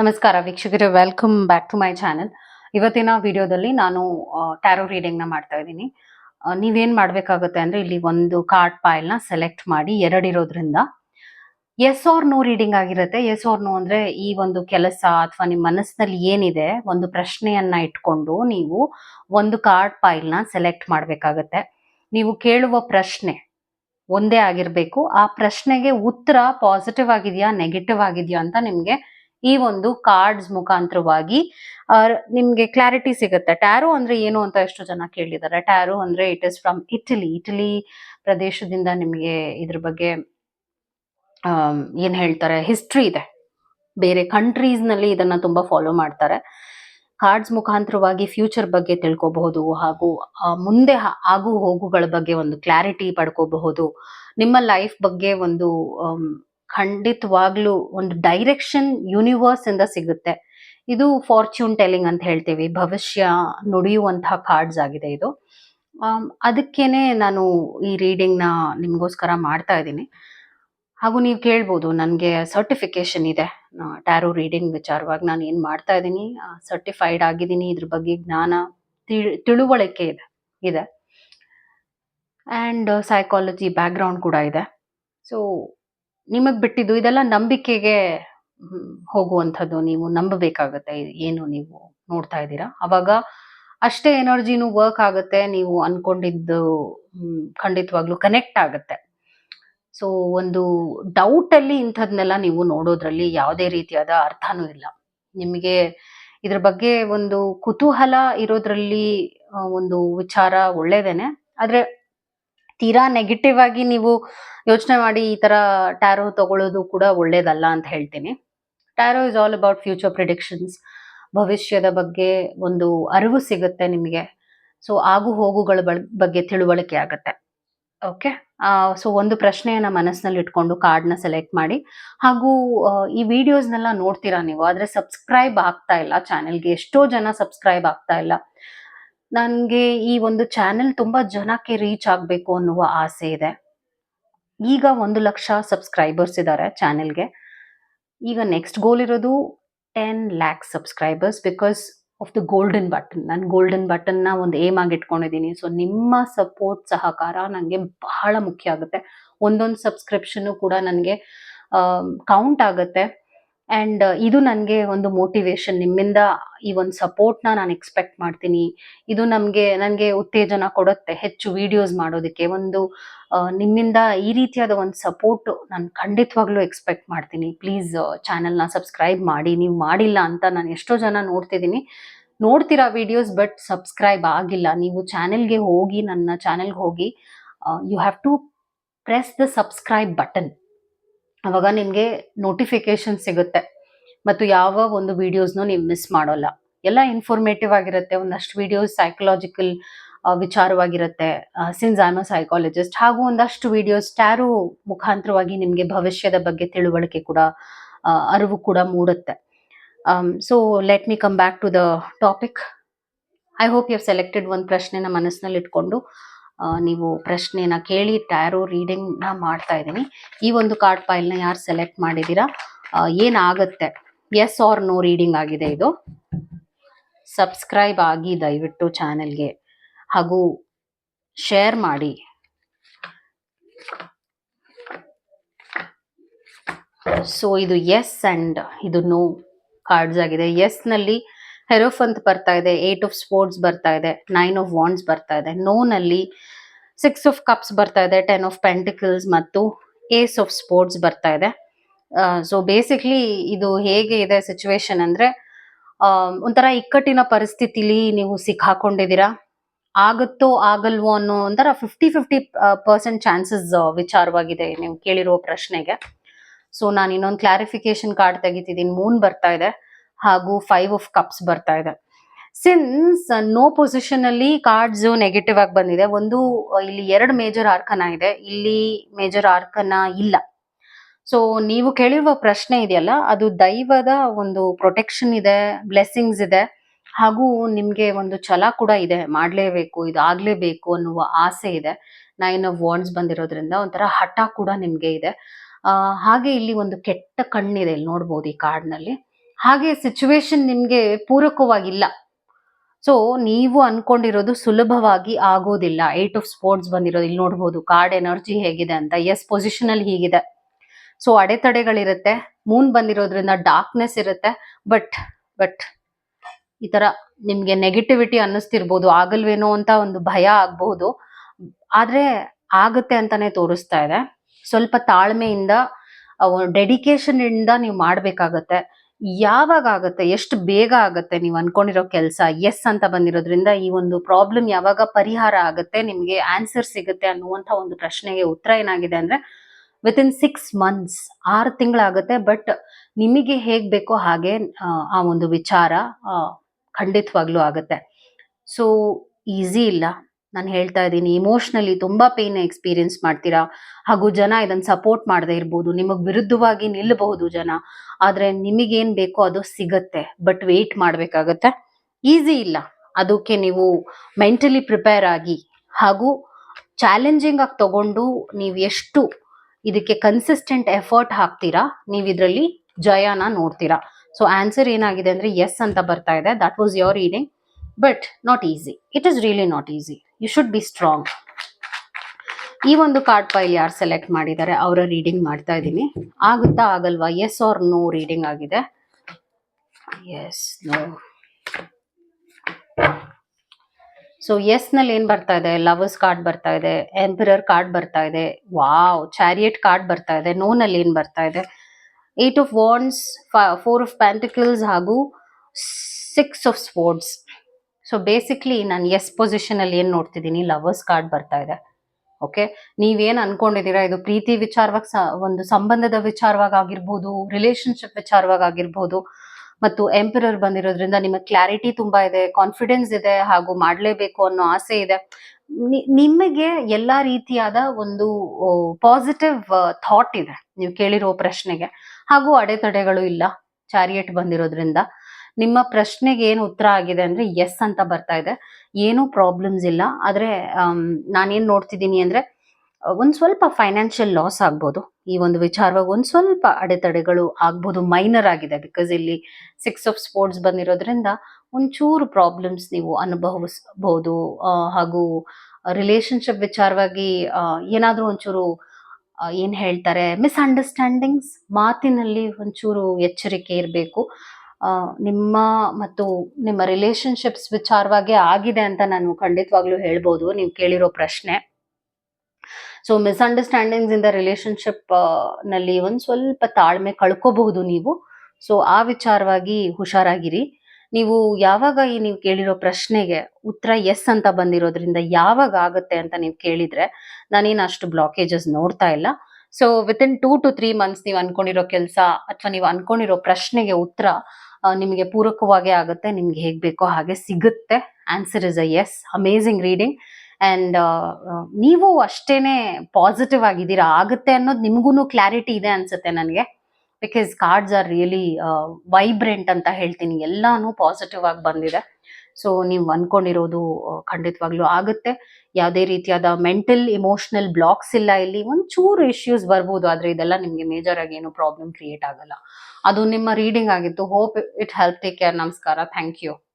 ನಮಸ್ಕಾರ ವೀಕ್ಷಕರೇ welcome back to my channel ಇವತ್ತಿನ ವಿಡಿಯೋದಲ್ಲಿ ನಾನು ಟ್ಯಾರೋ ರೀಡಿಂಗ್ನ ಮಾಡ್ತಾ ಇದ್ದೀನಿ. ನೀವೇನು ಮಾಡ್ಬೇಕಾಗುತ್ತೆ ಅಂದ್ರೆ ಇಲ್ಲಿ ಒಂದು ಕಾರ್ಡ್ ಫೈಲ್ನ ಸೆಲೆಕ್ಟ್ ಮಾಡಿ ಎರಡಿರೋದ್ರಿಂದ ಎಸ್ ಆರ್ ನೋ ರೀಡಿಂಗ್ ಆಗಿರುತ್ತೆ. ಎಸ್ ಆರ್ ನೋ ಅಂದ್ರೆ ಈ ಒಂದು ಕೆಲಸ ಅಥವಾ ನಿಮ್ಮ ಮನಸ್ಸಿನಲ್ಲಿ ಏನಿದೆ, ಒಂದು ಪ್ರಶ್ನೆಯನ್ನ ಇಟ್ಕೊಂಡು ನೀವು ಒಂದು ಕಾರ್ಡ್ ಪೈಲ್ನ ಸೆಲೆಕ್ಟ್ ಮಾಡ್ಬೇಕಾಗತ್ತೆ. ನೀವು ಕೇಳುವ ಪ್ರಶ್ನೆ ಒಂದೇ ಆಗಿರ್ಬೇಕು. ಆ ಪ್ರಶ್ನೆಗೆ ಉತ್ತರ ಪಾಸಿಟಿವ್ ಆಗಿದೆಯಾ ನೆಗೆಟಿವ್ ಆಗಿದೆಯಾ ಅಂತ ನಿಮ್ಗೆ ಈ ಒಂದು ಕಾರ್ಡ್ಸ್ ಮುಖಾಂತರವಾಗಿ ನಿಮ್ಗೆ ಕ್ಲಾರಿಟಿ ಸಿಗುತ್ತೆ. ಟ್ಯಾರೋ ಅಂದ್ರೆ ಏನು ಅಂತ ಎಷ್ಟು ಜನ ಕೇಳಿದ್ದಾರೆ. ಟ್ಯಾರೋ ಅಂದ್ರೆ it is from Italy Italy ಪ್ರದೇಶದಿಂದ ನಿಮಗೆ ಇದ್ರ ಬಗ್ಗೆ ಏನ್ ಹೇಳ್ತಾರೆ ಹಿಸ್ಟ್ರಿ ಇದೆ. ಬೇರೆ ಕಂಟ್ರೀಸ್ನಲ್ಲಿ ಇದನ್ನ ತುಂಬಾ ಫಾಲೋ ಮಾಡ್ತಾರೆ. ಕಾರ್ಡ್ಸ್ ಮುಖಾಂತರವಾಗಿ ಫ್ಯೂಚರ್ ಬಗ್ಗೆ ತಿಳ್ಕೋಬಹುದು ಹಾಗೂ ಮುಂದೆ ಆಗು ಹೋಗುಗಳ ಬಗ್ಗೆ ಒಂದು ಕ್ಲಾರಿಟಿ ಪಡ್ಕೋಬಹುದು. ನಿಮ್ಮ ಲೈಫ್ ಬಗ್ಗೆ ಒಂದು ಖಂಡಿತವಾಗ್ಲೂ ಒಂದು ಡೈರೆಕ್ಷನ್ ಯೂನಿವರ್ಸ್ ಇಂದ ಸಿಗುತ್ತೆ. ಇದು ಫಾರ್ಚ್ಯೂನ್ ಟೆಲಿಂಗ್ ಅಂತ ಹೇಳ್ತೀವಿ. ಭವಿಷ್ಯ ನುಡಿಯುವಂತಹ ಕಾರ್ಡ್ಸ್ ಆಗಿದೆ ಇದು. ಅದಕ್ಕೇನೆ ನಾನು ಈ ರೀಡಿಂಗ್ನ ನಿಮಗೋಸ್ಕರ ಮಾಡ್ತಾ ಇದ್ದೀನಿ. ಹಾಗೂ ನೀವು ಕೇಳ್ಬೋದು, ನನಗೆ ಸರ್ಟಿಫಿಕೇಶನ್ ಇದೆ. ಟ್ಯಾರೋ ರೀಡಿಂಗ್ ವಿಚಾರವಾಗಿ ನಾನು ಏನು ಮಾಡ್ತಾ ಇದ್ದೀನಿ ಸರ್ಟಿಫೈಡ್ ಆಗಿದ್ದೀನಿ, ಇದ್ರ ಬಗ್ಗೆ ಜ್ಞಾನ ತಿಳ್- ತಿಳುವಳಿಕೆ ಇದೆ ಇದೆ. ಆ್ಯಂಡ್ ಸೈಕಾಲಜಿ ಬ್ಯಾಕ್ಗ್ರೌಂಡ್ ಕೂಡ ಇದೆ. ಸೊ ನಿಮಗೆ ಬಿಟ್ಟಿದ್ದು, ಇದೆಲ್ಲ ನಂಬಿಕೆಗೆ ಹೋಗುವಂಥದ್ದು ನೀವು ನಂಬಬೇಕಾಗತ್ತೆ. ಏನು ನೀವು ನೋಡ್ತಾ ಇದ್ದೀರಾ? ಅವಾಗ ಅಷ್ಟೇ ಎನರ್ಜಿನೂ ವರ್ಕ್ ಆಗುತ್ತೆ. ನೀವು ಅನ್ಕೊಂಡಿದ್ದು ಖಂಡಿತವಾಗ್ಲೂ ಕನೆಕ್ಟ್ ಆಗುತ್ತೆ. ಸೊ ಒಂದು ಡೌಟ್ ಅಲ್ಲಿ ಇಂಥದ್ನೆಲ್ಲ ನೀವು ನೋಡೋದ್ರಲ್ಲಿ ಯಾವುದೇ ರೀತಿಯಾದ ಅರ್ಥನೂ ಇಲ್ಲ. ನಿಮಗೆ ಇದ್ರ ಬಗ್ಗೆ ಒಂದು ಕುತೂಹಲ ಇರೋದ್ರಲ್ಲಿ ಒಂದು ವಿಚಾರ ಒಳ್ಳೇದೇನೆ. ಆದ್ರೆ ತೀರಾ ನೆಗೆಟಿವ್ ಆಗಿ ನೀವು ಯೋಚನೆ ಮಾಡಿ ಈ ತರ ಟ್ಯಾರೋ ತಗೊಳ್ಳೋದು ಕೂಡ ಒಳ್ಳೇದಲ್ಲ ಅಂತ ಹೇಳ್ತೀನಿ. Tarot is all about future predictions ಭವಿಷ್ಯದ ಬಗ್ಗೆ ಒಂದು ಅರಿವು ಸಿಗುತ್ತೆ ನಿಮಗೆ. ಸೊ ಆಗು ಹೋಗುಗಳ ಬಗ್ಗೆ ತಿಳುವಳಿಕೆ ಆಗುತ್ತೆ. ಓಕೆ ಸೊ ಒಂದು ಪ್ರಶ್ನೆಯನ್ನ ಮನಸ್ಸಿನಲ್ಲಿ ಇಟ್ಕೊಂಡು ಕಾರ್ಡ್ನ ಸೆಲೆಕ್ಟ್ ಮಾಡಿ. ಹಾಗೂ ಈ ವಿಡಿಯೋಸ್ನೆಲ್ಲ ನೋಡ್ತೀರಾ ನೀವು? ಆದ್ರೆ ಸಬ್ಸ್ಕ್ರೈಬ್ ಆಗ್ತಾ ಇಲ್ಲ. ಚಾನೆಲ್ಗೆ ಎಷ್ಟೋ ಜನ ಸಬ್ಸ್ಕ್ರೈಬ್ ಆಗ್ತಾ ಇಲ್ಲ. ನನಗೆ ಈ ಒಂದು ಚಾನೆಲ್ ತುಂಬಾ ಜನಕ್ಕೆ ರೀಚ್ ಆಗಬೇಕು ಅನ್ನುವ ಆಸೆ ಇದೆ. ಈಗ ಒಂದು ಲಕ್ಷ ಸಬ್ಸ್ಕ್ರೈಬರ್ಸ್ ಇದ್ದಾರೆ ಚಾನೆಲ್ಗೆ ಈಗ ನೆಕ್ಸ್ಟ್ ಗೋಲ್ ಇರೋದು ten lakh subscribers because of the golden button ನಾನು ಗೋಲ್ಡನ್ ಬಟನ್ನ ಒಂದು ಏಮ್ ಆಗಿ ಇಟ್ಕೊಂಡಿದ್ದೀನಿ ಸೊ ನಿಮ್ಮ ಸಪೋರ್ಟ್ ಸಹಕಾರ ನನಗೆ ಬಹಳ ಮುಖ್ಯ ಆಗುತ್ತೆ. ಒಂದೊಂದು ಸಬ್ಸ್ಕ್ರಿಪ್ಷನ್ನು ಕೂಡ ನನಗೆ ಕೌಂಟ್ ಆಗುತ್ತೆ. ಆ್ಯಂಡ್ ಇದು ನನಗೆ ಒಂದು ಮೋಟಿವೇಶನ್ ನಿಮ್ಮಿಂದ ಈ ಒಂದು ಸಪೋರ್ಟ್ನ ನಾನು ಎಕ್ಸ್ಪೆಕ್ಟ್ ಮಾಡ್ತೀನಿ. ಇದು ನಮಗೆ, ನನಗೆ ಉತ್ತೇಜನ ಕೊಡುತ್ತೆ ಹೆಚ್ಚು ವಿಡಿಯೋಸ್ ಮಾಡೋದಕ್ಕೆ. ಒಂದು ನಿಮ್ಮಿಂದ ಈ ರೀತಿಯಾದ ಒಂದು ಸಪೋರ್ಟ್ ನಾನು ಖಂಡಿತವಾಗ್ಲೂ ಎಕ್ಸ್ಪೆಕ್ಟ್ ಮಾಡ್ತೀನಿ. ಪ್ಲೀಸ್ ಚಾನಲ್ನ ಸಬ್ಸ್ಕ್ರೈಬ್ ಮಾಡಿ. ನೀವು ಮಾಡಿಲ್ಲ ಅಂತ ನಾನು ಎಷ್ಟೋ ಜನ ನೋಡ್ತಿದ್ದೀನಿ. ನೋಡ್ತೀರಾ ವಿಡಿಯೋಸ್ ಬಟ್ ಸಬ್ಸ್ಕ್ರೈಬ್ ಆಗಿಲ್ಲ. ನೀವು ಚಾನೆಲ್ಗೆ ಹೋಗಿ, ನನ್ನ ಚಾನೆಲ್ಗೆ ಹೋಗಿ you have to press the subscribe button ಅವಾಗ ನಿಮಗೆ ನೋಟಿಫಿಕೇಶನ್ ಸಿಗುತ್ತೆ. ಮತ್ತು ಯಾವ ಒಂದು ವಿಡಿಯೋಸ್ನು ನೀವು ಮಿಸ್ ಮಾಡೋಲ್ಲ. ಎಲ್ಲ ಇನ್ಫಾರ್ಮೇಟಿವ್ ಆಗಿರುತ್ತೆ, ಒಂದಷ್ಟು ವಿಡಿಯೋಸ್ ಸೈಕಲಾಜಿಕಲ್ ವಿಚಾರವಾಗಿರುತ್ತೆ. ಸಿನ್ಸ್ ಆಮ್ ಅ ಸೈಕಾಲಜಿಸ್ಟ್ ಹಾಗೂ ಒಂದಷ್ಟು ವಿಡಿಯೋಸ್ ಟ್ಯಾರು ಮುಖಾಂತರವಾಗಿ ನಿಮಗೆ ಭವಿಷ್ಯದ ಬಗ್ಗೆ ತಿಳುವಳಿಕೆ ಕೂಡ ಅರಿವು ಕೂಡ ಮೂಡುತ್ತೆ. So let me come back to the topic I hope you selected ಒಂದು ಪ್ರಶ್ನೆನ ಮನಸ್ಸಿನಲ್ಲಿ ಇಟ್ಕೊಂಡು ನೀವು ಪ್ರಶ್ನೆನ ಕೇಳಿ ಟ್ಯಾರೋ ರೀಡಿಂಗ್ನ ಮಾಡ್ತಾ ಇದ್ದೀನಿ. ಈ ಒಂದು ಕಾರ್ಡ್ ಫೈಲ್ನ ಯಾರು ಸೆಲೆಕ್ಟ್ ಮಾಡಿದ್ದೀರಾ? ಏನಾಗುತ್ತೆ? ಎಸ್ ಆರ್ ನೋ ರೀಡಿಂಗ್ ಆಗಿದೆ ಇದು. ಸಬ್ಸ್ಕ್ರೈಬ್ ಆಗಿ ದಯವಿಟ್ಟು ಚಾನೆಲ್ಗೆ ಹಾಗೂ ಶೇರ್ ಮಾಡಿ. ಸೊ ಇದು ಎಸ್ ಅಂಡ್ ಇದು ನೋ ಕಾರ್ಡ್ಸ್ ಆಗಿದೆ. ಎಸ್ನಲ್ಲಿ ಹೆರೋಫಂತ್ ಬರ್ತಾ ಇದೆ ಏಟ್ ಆಫ್ ಸ್ಪೋರ್ಟ್ಸ್ ಬರ್ತಾ ಇದೆ ನೈನ್ ಆಫ್ ವಾಂಡ್ಸ್ ಬರ್ತಾ ಇದೆ. ನೋ ನಲ್ಲಿ ಸಿಕ್ಸ್ ಆಫ್ ಕಪ್ಸ್ ಬರ್ತಾ ಇದೆ ಟೆನ್ ಆಫ್ ಪೆಂಟಿಕಲ್ಸ್ ಮತ್ತು ಏಸ್ ಆಫ್ ಸ್ಪೋರ್ಟ್ಸ್ ಬರ್ತಾ ಇದೆ. ಸೊ ಬೇಸಿಕ್ಲಿ ಇದು ಹೇಗೆ ಇದೆ ಸಿಚುವೇಶನ್ ಅಂದ್ರೆ ಒಂಥರ ಇಕ್ಕಟ್ಟಿನ ಪರಿಸ್ಥಿತಿಲಿ ನೀವು ಸಿಕ್ಕಾಕೊಂಡಿದ್ದೀರಾ ಆಗುತ್ತೋ ಆಗಲ್ವೋ ಅನ್ನೋ ಒಂಥರ ಫಿಫ್ಟಿ ಫಿಫ್ಟಿ ಪರ್ಸೆಂಟ್ ಚಾನ್ಸಸ್ ವಿಚಾರವಾಗಿದೆ ನೀವು ಕೇಳಿರೋ ಪ್ರಶ್ನೆಗೆ. ಸೊ ನಾನು ಇನ್ನೊಂದು ಕ್ಲಾರಿಫಿಕೇಶನ್ ಕಾರ್ಡ್ ತೆಗಿತಿದ್ದೀನಿ ಮೂನ್ ಬರ್ತಾ ಇದೆ ಹಾಗೂ ಫೈವ್ ಆಫ್ ಕಪ್ಸ್ ಬರ್ತಾ ಇದೆ. ಸಿನ್ಸ್ ನೋ ಪೊಸಿಷನ್ ಅಲ್ಲಿ ಕಾರ್ಡ್ಸ್ ನೆಗೆಟಿವ್ ಆಗಿ ಬಂದಿದೆ, ಒಂದು ಇಲ್ಲಿ ಎರಡು ಮೇಜರ್ ಆರ್ಕನ ಇದೆ. ಇಲ್ಲಿ ಮೇಜರ್ ಆರ್ಕನ ಇಲ್ಲ. ಸೊ ನೀವು ಕೇಳಿರುವ ಪ್ರಶ್ನೆ ಇದೆಯಲ್ಲ, ಅದು ದೈವದ ಒಂದು ಪ್ರೊಟೆಕ್ಷನ್ ಇದೆ ಬ್ಲೆಸ್ಸಿಂಗ್ಸ್ ಇದೆ, ಹಾಗೂ ನಿಮಗೆ ಒಂದು ಛಲ ಕೂಡ ಇದೆ, ಮಾಡ್ಲೇಬೇಕು ಇದು ಆಗ್ಲೇಬೇಕು ಅನ್ನುವ ಆಸೆ ಇದೆ. ನೈನ್ ಆಫ್ ವಾಂಡ್ಸ್ ಬಂದಿರೋದ್ರಿಂದ ಒಂಥರ ಹಠ ಕೂಡ ನಿಮಗೆ ಇದೆ. ಹಾಗೆ ಇಲ್ಲಿ ಒಂದು ಕೆಟ್ಟ ಕಣ್ಣಿದೆ ಇಲ್ಲಿ ನೋಡ್ಬೋದು ಈ ಕಾರ್ಡ್ನಲ್ಲಿ ಹಾಗೆ ಸಿಚುವೇಶನ್ ನಿಮ್ಗೆ ಪೂರಕವಾಗಿಲ್ಲ. ಸೊ ನೀವು ಅನ್ಕೊಂಡಿರೋದು ಸುಲಭವಾಗಿ ಆಗೋದಿಲ್ಲ. ಏಟ್ ಆಫ್ ಸ್ಪೋರ್ಟ್ಸ್ ಬಂದಿರೋದು, ಇಲ್ಲಿ ನೋಡ್ಬೋದು ಕಾರ್ಡ್ ಎನರ್ಜಿ ಹೇಗಿದೆ ಅಂತ. ಎಸ್ ಪೊಸಿಷನ್ ಅಲ್ಲಿ ಹೀಗಿದೆ. ಸೊ ಅಡೆತಡೆಗಳಿರುತ್ತೆ. ಮೂನ್ ಬಂದಿರೋದ್ರಿಂದ ಡಾರ್ಕ್ನೆಸ್ ಇರುತ್ತೆ. ಬಟ್ ಬಟ್ ಈ ತರ ನಿಮ್ಗೆ ನೆಗೆಟಿವಿಟಿ ಅನ್ನಿಸ್ತಿರ್ಬೋದು, ಆಗಲ್ವೇನೋ ಅಂತ ಒಂದು ಭಯ ಆಗ್ಬಹುದು ಆದ್ರೆ ಆಗುತ್ತೆ ಅಂತಾನೆ ತೋರಿಸ್ತಾ ಇದೆ. ಸ್ವಲ್ಪ ತಾಳ್ಮೆಯಿಂದ ಡೆಡಿಕೇಶನ್ ಇಂದ ನೀವು ಮಾಡ್ಬೇಕಾಗತ್ತೆ. ಯಾವಾಗ ಆಗುತ್ತೆ? ಎಷ್ಟು ಬೇಗ ಆಗುತ್ತೆ? ನೀವು ಅನ್ಕೊಂಡಿರೋ ಕೆಲಸ ಎಸ್ ಅಂತ ಬಂದಿರೋದ್ರಿಂದ ಈ ಒಂದು ಪ್ರಾಬ್ಲಮ್ ಯಾವಾಗ ಪರಿಹಾರ ಆಗುತ್ತೆ? ನಿಮ್ಗೆ ಆನ್ಸರ್ ಸಿಗುತ್ತೆ ಅನ್ನುವಂತ ಒಂದು ಪ್ರಶ್ನೆಗೆ ಉತ್ತರ ಏನಾಗಿದೆ ಅಂದ್ರೆ ವಿತ್ ಇನ್ ಸಿಕ್ಸ್ ಮಂತ್ಸ್ ಆರು ತಿಂಗಳಾಗುತ್ತೆ ಬಟ್ ನಿಮಗೆ ಹೇಗೆ ಬೇಕೋ ಹಾಗೆ ಆ, ಒಂದು ವಿಚಾರ ಖಂಡಿತವಾಗ್ಲೂ ಆಗುತ್ತೆ. ಸೊ ಈಸಿ ಇಲ್ಲ. ನಾನು ಹೇಳ್ತಾ ಇದ್ದೀನಿ ಇಮೋಷ್ನಲಿ ತುಂಬ ಪೇನ್ ಎಕ್ಸ್ಪೀರಿಯನ್ಸ್ ಮಾಡ್ತೀರಾ? ಹಾಗೂ ಜನ ಇದನ್ನು ಸಪೋರ್ಟ್ ಮಾಡದೇ ಇರ್ಬೋದು ನಿಮಗೆ ವಿರುದ್ಧವಾಗಿ ನಿಲ್ಲಬಹುದು ಜನ ಆದರೆ ನಿಮಗೇನು ಬೇಕೋ ಅದು ಸಿಗತ್ತೆ ಬಟ್ ವೇಟ್ ಮಾಡಬೇಕಾಗತ್ತೆ. ಈಸಿ ಇಲ್ಲ. ಅದಕ್ಕೆ ನೀವು ಮೆಂಟಲಿ ಪ್ರಿಪೇರ್ ಆಗಿ ಹಾಗೂ ಚಾಲೆಂಜಿಂಗ್ ಆಗಿ ತಗೊಂಡು ನೀವು ಎಷ್ಟು ಇದಕ್ಕೆ ಕನ್ಸಿಸ್ಟೆಂಟ್ ಎಫರ್ಟ್ ಹಾಕ್ತೀರಾ? ನೀವು ಇದರಲ್ಲಿ ಜಯನ ನೋಡ್ತೀರಾ. ಸೊ ಆನ್ಸರ್ ಏನಾಗಿದೆ ಅಂದ್ರೆ ಎಸ್ ಅಂತ ಬರ್ತಾ ಇದೆ. That was your reading but not easy it is really not easy you should be strong ಈ ಒಂದು ಕಾರ್ಡ್ ಫೈಲ್ ಯಾರು ಸೆಲೆಕ್ಟ್ ಮಾಡಿದ್ದಾರೆ, ಅವರ ರೀಡಿಂಗ್ ಮಾಡ್ತಾ ಇದ್ದೀನಿ. ಆಗುತ್ತಾ ಆಗಲ್ವಾ? ಎಸ್ ಆರ್ ನೋ ರೀಡಿಂಗ್ ಆಗಿದೆ? ಎಸ್ ನೋ ಸೊ ಎಸ್ನಲ್ಲಿ ಏನ್ ಬರ್ತಾ ಇದೆ? ಲವರ್ಸ್ ಕಾರ್ಡ್ ಬರ್ತಾ ಇದೆ ಎಂಪರರ್ ಕಾರ್ಡ್ ಬರ್ತಾ ಇದೆ. ವಾವ್ ಚಾರಿಯಟ್ ಕಾರ್ಡ್ ಬರ್ತಾ ಇದೆ. ನೋ ನಲ್ಲಿ ಏನ್ ಬರ್ತಾ ಇದೆ? Eight of wands four of pentacles ಹಾಗೂ six of swords so basically ನಾನು ಎಸ್ ಪೊಸಿಷನ್ ಅಲ್ಲಿ ಏನ್ ನೋಡ್ತಿದ್ದೀನಿ? ಲವರ್ಸ್ ಕಾರ್ಡ್ ಬರ್ತಾ ಇದೆ. ಓಕೆ ನೀವೇನ್ ಅನ್ಕೊಂಡಿದ್ದೀರಾ? ಇದು ಪ್ರೀತಿ ವಿಚಾರವಾಗಿ ಒಂದು ಸಂಬಂಧದ ವಿಚಾರವಾಗಿ ಆಗಿರ್ಬೋದು ರಿಲೇಶನ್ಶಿಪ್ ವಿಚಾರವಾಗಿ ಆಗಿರ್ಬೋದು. ಮತ್ತು ಎಂಪರರ್ ಬಂದಿರೋದ್ರಿಂದ ನಿಮಗೆ ಕ್ಲಾರಿಟಿ ತುಂಬಾ ಇದೆ ಕಾನ್ಫಿಡೆನ್ಸ್ ಇದೆ ಹಾಗೂ ಮಾಡ್ಲೇಬೇಕು ಅನ್ನೋ ಆಸೆ ಇದೆ. ನಿಮಗೆ ಎಲ್ಲಾ ರೀತಿಯಾದ ಒಂದು ಪಾಸಿಟಿವ್ ಥಾಟ್ ಇದೆ. ನೀವು ಕೇಳಿರೋ ಪ್ರಶ್ನೆಗೆ. ಹಾಗೂ ಅಡೆತಡೆಗಳು ಇಲ್ಲ ಚಾರಿಯೇಟ್ ಬಂದಿರೋದ್ರಿಂದ. ನಿಮ್ಮ ಪ್ರಶ್ನೆಗೆ ಏನು ಉತ್ತರ ಆಗಿದೆ ಅಂದ್ರೆ ಎಸ್ ಅಂತ ಬರ್ತಾ ಇದೆ. ಏನೂ ಪ್ರಾಬ್ಲಮ್ಸ್ ಇಲ್ಲ. ಆದ್ರೆ ನಾನೇನ್ ನೋಡ್ತಿದ್ದೀನಿ ಅಂದ್ರೆ ಒಂದ್ ಸ್ವಲ್ಪ ಫೈನಾನ್ಷಿಯಲ್ ಲಾಸ್ ಆಗ್ಬೋದು. ಈ ಒಂದು ವಿಚಾರವಾಗಿ ಒಂದ್ ಸ್ವಲ್ಪ ಅಡೆತಡೆಗಳು ಆಗ್ಬೋದು ಮೈನರ್ ಆಗಿದೆ. ಬಿಕಾಸ್ ಇಲ್ಲಿ ಸಿಕ್ಸ್ ಆಫ್ ಸ್ಪೋರ್ಟ್ಸ್ ಬಂದಿರೋದ್ರಿಂದ ಒಂಚೂರು ಪ್ರಾಬ್ಲಮ್ಸ್ ನೀವು ಅನುಭವಿಸಬಹುದು ಹಾಗೂ ರಿಲೇಶನ್ಶಿಪ್ ವಿಚಾರವಾಗಿ ಏನಾದರೂ ಒಂಚೂರು ಏನ್ ಹೇಳ್ತಾರೆ ಮಿಸ್ಅಂಡರ್ಸ್ಟ್ಯಾಂಡಿಂಗ್ಸ್ ಮಾತಿನಲ್ಲಿ ಒಂಚೂರು ಎಚ್ಚರಿಕೆ ಇರಬೇಕು. ನಿಮ್ಮ ಮತ್ತು ನಿಮ್ಮ ರಿಲೇಶನ್ಶಿಪ್ಸ್ ವಿಚಾರವಾಗಿ ಆಗಿದೆ ಅಂತ ನಾನು ಖಂಡಿತವಾಗ್ಲೂ ಹೇಳ್ಬೋದು. ನೀವು ಕೇಳಿರೋ ಪ್ರಶ್ನೆ. ಸೊ ಮಿಸ್ಅಂಡರ್ಸ್ಟ್ಯಾಂಡಿಂಗ್ಸ್ ಇಂದ ರಿಲೇಶನ್ಶಿಪ್ನಲ್ಲಿ ಒಂದ್ ಸ್ವಲ್ಪ ತಾಳ್ಮೆ ಕಳ್ಕೋಬಹುದು ನೀವು. ಸೊ ಆ ವಿಚಾರವಾಗಿ ಹುಷಾರಾಗಿರಿ. ನೀವು ಯಾವಾಗ ಈ ನೀವು ಕೇಳಿರೋ ಪ್ರಶ್ನೆಗೆ ಉತ್ತರ ಎಸ್ ಅಂತ ಬಂದಿರೋದ್ರಿಂದ ಯಾವಾಗ ಆಗುತ್ತೆ ಅಂತ ನೀವು ಕೇಳಿದ್ರೆ ನಾನೇನು ಅಷ್ಟು ಬ್ಲಾಕೇಜಸ್ ನೋಡ್ತಾ ಇಲ್ಲ. So with in two to three months ನೀವು ಅನ್ಕೊಂಡಿರೋ ಕೆಲಸ ಅಥವಾ ನೀವು ಅನ್ಕೊಂಡಿರೋ ಪ್ರಶ್ನೆಗೆ ಉತ್ತರ ನಿಮಗೆ ಪೂರಕವಾಗೇ ಆಗುತ್ತೆ, ನಿಮ್ಗೆ ಹೇಗ್ ಬೇಕೋ ಹಾಗೆ ಸಿಗುತ್ತೆ. Answer is a yes amazing reading and ನೀವು ಅಷ್ಟೇನೆ ಪಾಸಿಟಿವ್ ಆಗಿದ್ದೀರಾ? ಆಗುತ್ತೆ ಅನ್ನೋದು ನಿಮ್ಗೂ ಕ್ಲಾರಿಟಿ ಇದೆ ಅನ್ಸುತ್ತೆ ನನಗೆ. Because cards are really vibrant ಅಂತ ಹೇಳ್ತೀನಿ. ಎಲ್ಲಾನು ಪಾಸಿಟಿವ್ ಆಗಿ ಬಂದಿದೆ. ಸೊ ನೀವು ಅನ್ಕೊಂಡಿರೋದು ಖಂಡಿತವಾಗ್ಲೂ ಆಗುತ್ತೆ. ಯಾವುದೇ ರೀತಿಯಾದ ಮೆಂಟಲ್ ಇಮೋಷನಲ್ ಬ್ಲಾಕ್ಸ್ ಇಲ್ಲ ಇಲ್ಲಿ. ಒಂಚೂರು ಇಶ್ಯೂಸ್ ಬರ್ಬೋದು, ಆದ್ರೆ ಇದೆಲ್ಲ ನಿಮ್ಗೆ ಮೇಜರ್ ಆಗಿ ಏನು ಪ್ರಾಬ್ಲಮ್ ಕ್ರಿಯೇಟ್ ಆಗಲ್ಲ. ಅದು ನಿಮ್ಮ ರೀಡಿಂಗ್ ಆಗಿತ್ತು. Hope it help take care ನಮಸ್ಕಾರ. Thank you